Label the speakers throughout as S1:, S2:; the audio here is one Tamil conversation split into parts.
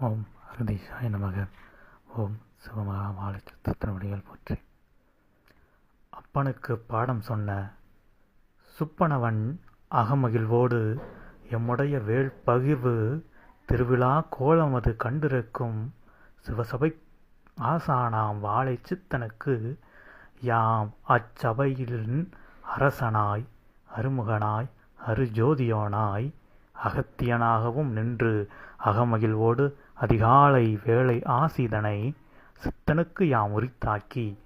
S1: ஓம் அகதீஷாய நமக. ஓம் சிவமகா வாழைச்சத்திரவடிகள் போற்றி. அப்பனுக்கு பாடம் சொன்ன சுப்பனவன் அகமகிழ்வோடு எம்முடைய வேள் பகிர்வு திருவிழா கோலமது கண்டிருக்கும் சிவசபை ஆசானாம் வாழை சித்தனுக்கு யாம் அச்சபையின் அரசனாய் அருமுகனாய் அருஜோதியோனாய் அகத்தியனாகவும் நின்று அகமகிழ்வோடு அதிகாலை வேளை ஆசிதனை சித்தனுக்கு யாம் உரித்தாக்கி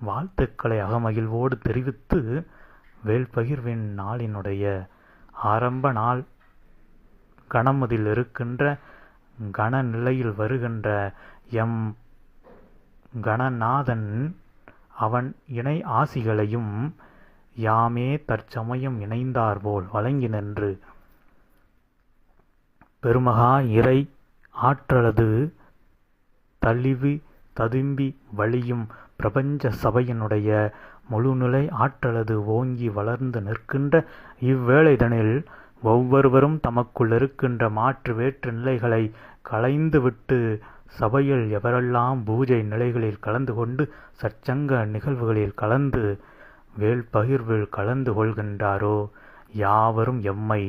S1: வாழ்த்துக்களை அகமகிழ்வோடு தெரிவித்து வேல்பகிர்வின் நாளினுடைய ஆரம்ப நாள். கணமதில் இருக்கின்ற கணநிலையில் வருகின்ற எம். கணநாதன் அவன் இணை ஆசிகளையும் யாமே தற்சமயம் இணைந்தார்போல் வழங்கி நின்று பெருமகா இறை ஆற்றலது தழிவு ததும்பி வழியும் பிரபஞ்ச சபையினுடைய முழுநிலை ஆற்றலது ஓங்கி வளர்ந்து நிற்கின்ற இவ்வேளைதனில் ஒவ்வொருவரும் தமக்குள் இருக்கின்ற மாற்று வேற்று நிலைகளை களைந்துவிட்டு சபையில் எவரெல்லாம் பூஜை நிலைகளில் கலந்து கொண்டு சற்சங்க நிகழ்வுகளில் கலந்து வேல் பகிர்வில் கலந்து கொள்கின்றாரோ யாவரும் எம்மை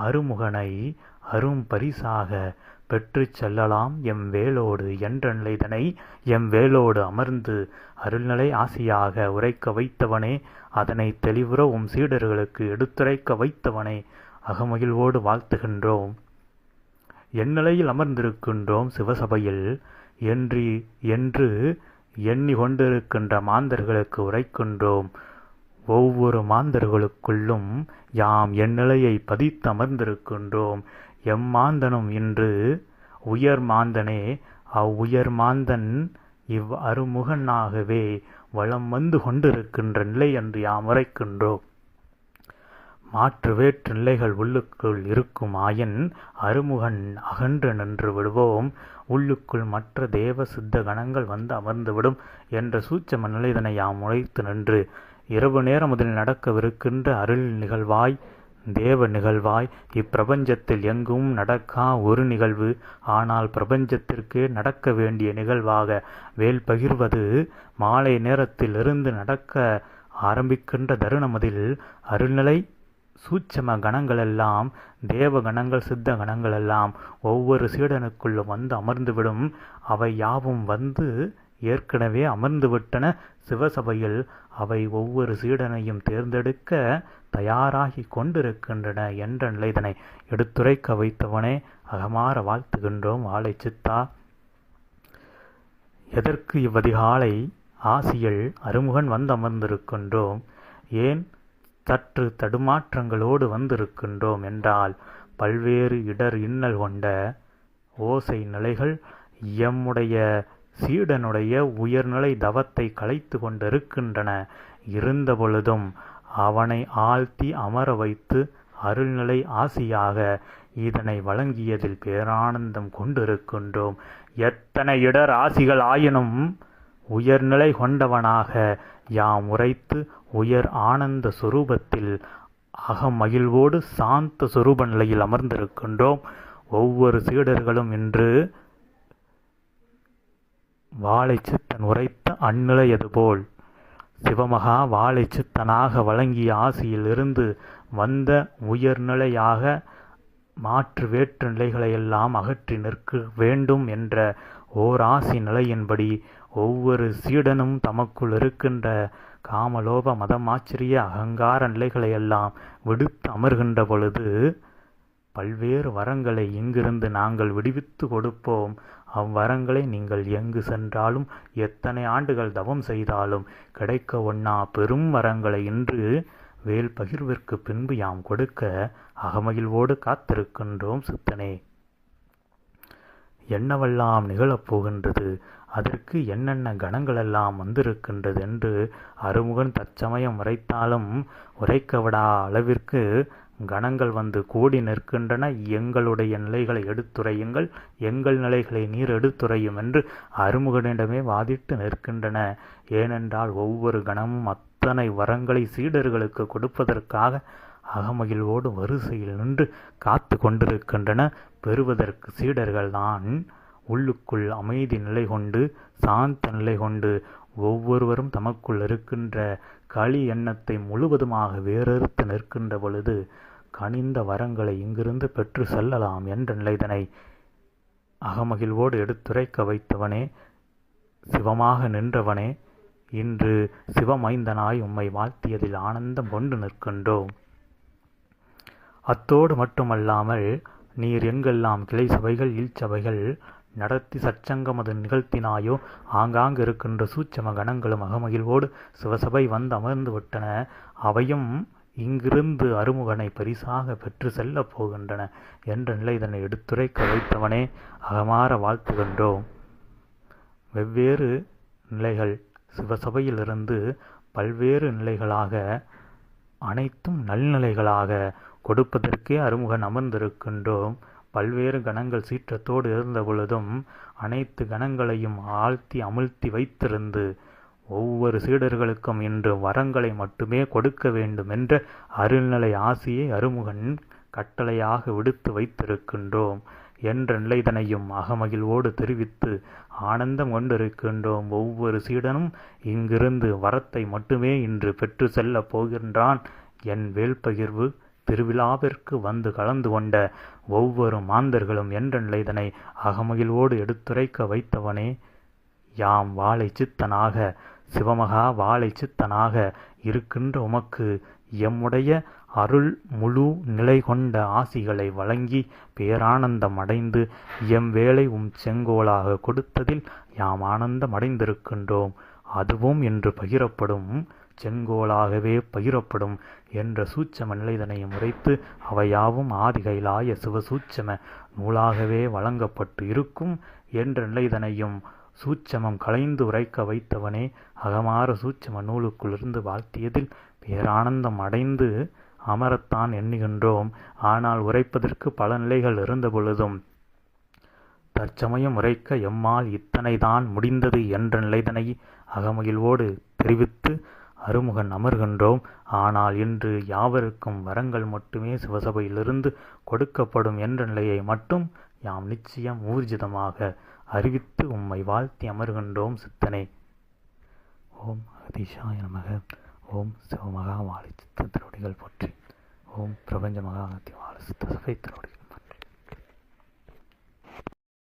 S1: அருமுகனை அரும் பரிசாக பெற்று செல்லலாம். எம் வேலோடு என்ற நிலைதனை எம் வேலோடு அமர்ந்து அருள்நிலை ஆசியாக உரைக்க வைத்தவனே அதனை தெளிவுற உம் சீடர்களுக்கு எடுத்துரைக்க வைத்தவனே அகமகிழ்வோடு வாழ்த்துகின்றோம். எந்நிலையில் அமர்ந்திருக்கின்றோம் சிவசபையில் என்று என்று எண்ணி கொண்டிருக்கின்ற மாந்தர்களுக்கு உரைக்கின்றோம். ஒவ்வொரு மாந்தர்களுக்குள்ளும் யாம் எந்நிலையை பதித்து அமர்ந்திருக்கின்றோம் எம்மாந்தனும் இன்று உயர் மாந்தனே அவ்வுயர் மாந்தன் இவ் அருமுகனாகவே வளம் வந்து கொண்டிருக்கின்ற நிலை என்று யாம் உரைக்கின்றோம். மாற்று வேற்று நிலைகள் உள்ளுக்குள் இருக்கும் ஆயன் அருமுகன் அகன்று நின்று விடுவோம். உள்ளுக்குள் மற்ற தேவ சித்த கணங்கள் வந்து அமர்ந்துவிடும் என்ற சூட்சம நிலைதனை யாம் உழைத்து நின்று இரவு நேரம் முதலில் நடக்கவிருக்கின்ற அருள் நிகழ்வாய் தேவ நிகழ்வாய். இப்பிரபஞ்சத்தில் எங்கும் நடக்கா ஒரு நிகழ்வு. ஆனால் பிரபஞ்சத்திற்கே நடக்க வேண்டிய நிகழ்வாக வேல் பகிர்வது மாலை நேரத்தில் இருந்து நடக்க ஆரம்பிக்கின்ற தருணமதில் அருள்நிலை சூட்சம கணங்களெல்லாம் தேவ கணங்கள் சித்த கணங்களெல்லாம் ஒவ்வொரு சீடனுக்குள்ளும் வந்து அமர்ந்துவிடும். அவை யாவும் வந்து ஏற்கனவே அமர்ந்துவிட்டன. சிவசபையில் அவை ஒவ்வொரு சீடனையும் தேர்ந்தெடுக்க தயாராகி கொண்டிருக்கின்றன என்ற நிலைதனை எடுத்துரைக்க வைத்தவனே அகமாற வாழ்த்துகின்றோம் ஆலை சித்தா. எதற்கு இவ்வதிகாலை ஆசியில் அருமுகன் வந்தமர்ந்திருக்கின்றோம்? ஏன் சற்று தடுமாற்றங்களோடு வந்திருக்கின்றோம் என்றால் பல்வேறு இடர் இன்னல் கொண்ட ஓசை நிலைகள் எம்முடைய சீடனுடைய உயர்நிலை தவத்தை கலைத்து கொண்டிருக்கின்றன. இருந்தபொழுதும் அவனை ஆழ்த்தி அமர வைத்து அருள்நிலை ஆசியாக இதனை வழங்கியதில் பேரானந்தம் கொண்டிருக்கின்றோம். எத்தனை இடர் ஆசிகள் ஆயினும் உயர்நிலை கொண்டவனாக யாம் உரைத்து உயர் ஆனந்த சுரூபத்தில் அகமகிழ்வோடு சாந்த சுரூப நிலையில் அமர்ந்திருக்கின்றோம். ஒவ்வொரு சீடர்களும் இன்று வாழை சித்தன் உரைத்த அந்நிலையது போல் சிவமகா வாழை சித்தனாக வழங்கிய ஆசியிலிருந்து வந்த உயர்நிலையாக மாற்று வேற்று நிலைகளையெல்லாம் அகற்றி நிற்க வேண்டும் என்ற ஓர் ஆசி நிலையின்படி ஒவ்வொரு சீடனும் தமக்குள் இருக்கின்ற காமலோப மதமாச்சரிய அகங்கார நிலைகளையெல்லாம் விடுத்து அமர்கின்ற பொழுது பல்வேறு வரங்களை இங்கிருந்து நாங்கள் விடுவித்து கொடுப்போம். அவ்வரங்களை நீங்கள் எங்கு சென்றாலும் எத்தனை ஆண்டுகள் தவம் செய்தாலும் கிடைக்க ஒண்ணா பெரும் வரங்களை இன்று வேல் பகிர்விற்கு பின்பு யாம் கொடுக்க அகமகிழ்வோடு காத்திருக்கின்றோம் சித்தனே. என்னவெல்லாம் நிகழப்போகின்றது அதற்கு என்னென்ன கணங்களெல்லாம் வந்திருக்கின்றது என்று அருமுகன் தற்சமயம் உரைத்தாலும் உரைக்க விடா அளவிற்கு கணங்கள் வந்து கூடி நிற்கின்றன. எங்களுடைய நிலைகளை எடுத்துரையுங்கள். எங்கள் நிலைகளை நீர் எடுத்துரையும் என்று அருமுகனிடமே வாதிட்டு நிற்கின்றன. ஏனென்றால் ஒவ்வொரு கணமும் அத்தனை வரங்களை சீடர்களுக்கு கொடுப்பதற்காக அகமகிழ்வோடு வரிசையில் நின்று காத்து கொண்டிருக்கின்றன. பெறுவதற்கு சீடர்கள்தான் உள்ளுக்குள் அமைதி நிலை கொண்டு சாந்த நிலை கொண்டு ஒவ்வொருவரும் தமக்குள் இருக்கின்ற களி எண்ணத்தை முழுவதுமாக வேறறுத்து நிற்கின்ற பொழுது கனிந்த வரங்களை இங்கிருந்து பெற்று செல்லலாம் என்ற நிலைதனை அகமகிழ்வோடு எடுத்துரைக்க வைத்தவனே சிவமாக நின்றவனே இன்று சிவமைந்தனாய் உம்மை வாழ்த்தியதில் ஆனந்தம் கொண்டு நிற்கின்றோம். அத்தோடு மட்டுமல்லாமல் நீர் எங்கெல்லாம் கிளை சபைகள் இல்சபைகள் நடத்தி சச்சங்கம் அது நிகழ்த்தினாயோ? ஆங்காங்கு இருக்கின்ற சூட்சம கணங்களும் அகமகிழ்வோடு சிவசபை வந்து அமர்ந்து விட்டன. அவையும் இங்கிருந்து அருமுகனை பரிசாக பெற்று செல்லப் போகின்றன என்ற நிலை இதனை எடுத்துரைக்க வைத்தவனே அகமாற வாழ்த்துகின்றோம் வெவ்வேறு நிலைகள் சிவசபையிலிருந்து பல்வேறு நிலைகளாக அனைத்தும் நல்நிலைகளாக கொடுப்பதற்கே அருமுகன் அமர்ந்திருக்கின்றோம். பல்வேறு கணங்கள் சீற்றத்தோடு இருந்த பொழுதும் அனைத்து கணங்களையும் ஆழ்த்தி அமிழ்த்தி வைத்திருந்து ஒவ்வொரு சீடர்களுக்கும் இன்று வரங்களை மட்டுமே கொடுக்க வேண்டும் என்ற அருள்நிலை ஆசியை அருமுகன் கட்டளையாக விடுத்து வைத்திருக்கின்றோம் என்ற நிலைதனையும் அகமகிழ்வோடு தெரிவித்து ஆனந்தம் கொண்டிருக்கின்றோம். ஒவ்வொரு சீடனும் இங்கிருந்து வரத்தை மட்டுமே இன்று பெற்று செல்லப் போகின்றான் என் வேல்பகிர்வு திருவிழாவிற்கு வந்து கலந்து கொண்ட ஒவ்வொரு மாந்தர்களும் என்ற நிலைதனை அகமகிழ்வோடு எடுத்துரைக்க வைத்தவனே யாம் வாழை சித்தனாக சிவமகா வாழை சித்தனாக இருக்கின்ற உமக்கு எம்முடைய அருள் முழு நிலை கொண்ட ஆசிகளை வழங்கி பேரானந்தம் அடைந்து எம் வேலை உம் செங்கோலாக கொடுத்ததில் யாம் ஆனந்தம் அடைந்திருக்கின்றோம். அதுவும் என்று பகிரப்படும் செங்கோலாகவே பகிரப்படும் என்ற சூட்சம நிலைதனையும் உரைத்து அவையாவும் ஆதிகைலாய சிவசூட்சம நூலாகவே வழங்கப்பட்டு இருக்கும் என்ற நிலைதனையும் சூட்சமம் கலைந்து உரைக்க வைத்தவனே அகமார சூட்சம நூலுக்குள்ளிருந்து வாழ்த்தியதில் பேரானந்தம் அடைந்து அமரத்தான் எண்ணுகின்றோம். ஆனால் உரைப்பதற்கு பல நிலைகள் இருந்த பொழுதும் தற்சமயம் உரைக்க எம்மால் இத்தனைதான் முடிந்தது என்ற நிலைதனை அகமகிழ்வோடு தெரிவித்து அருமுகன் அமர்கின்றோம். ஆனால் இன்று யாவருக்கும் வரங்கள் மட்டுமே சிவசபையிலிருந்து கொடுக்கப்படும் என்ற நிலையை மட்டும் யாம் நிச்சயம் ஊர்ஜிதமாக அறிவித்து உம்மை வாழ்த்தி அமர்கின்றோம் சித்தனே. ஓம் அகதீஷாய நமக. ஓம் சிவமகா வாழை சித்த திருவடிகள் போற்றி. ஓம் பிரபஞ்ச மகா வாழ சித்த சபை திருவடிகள்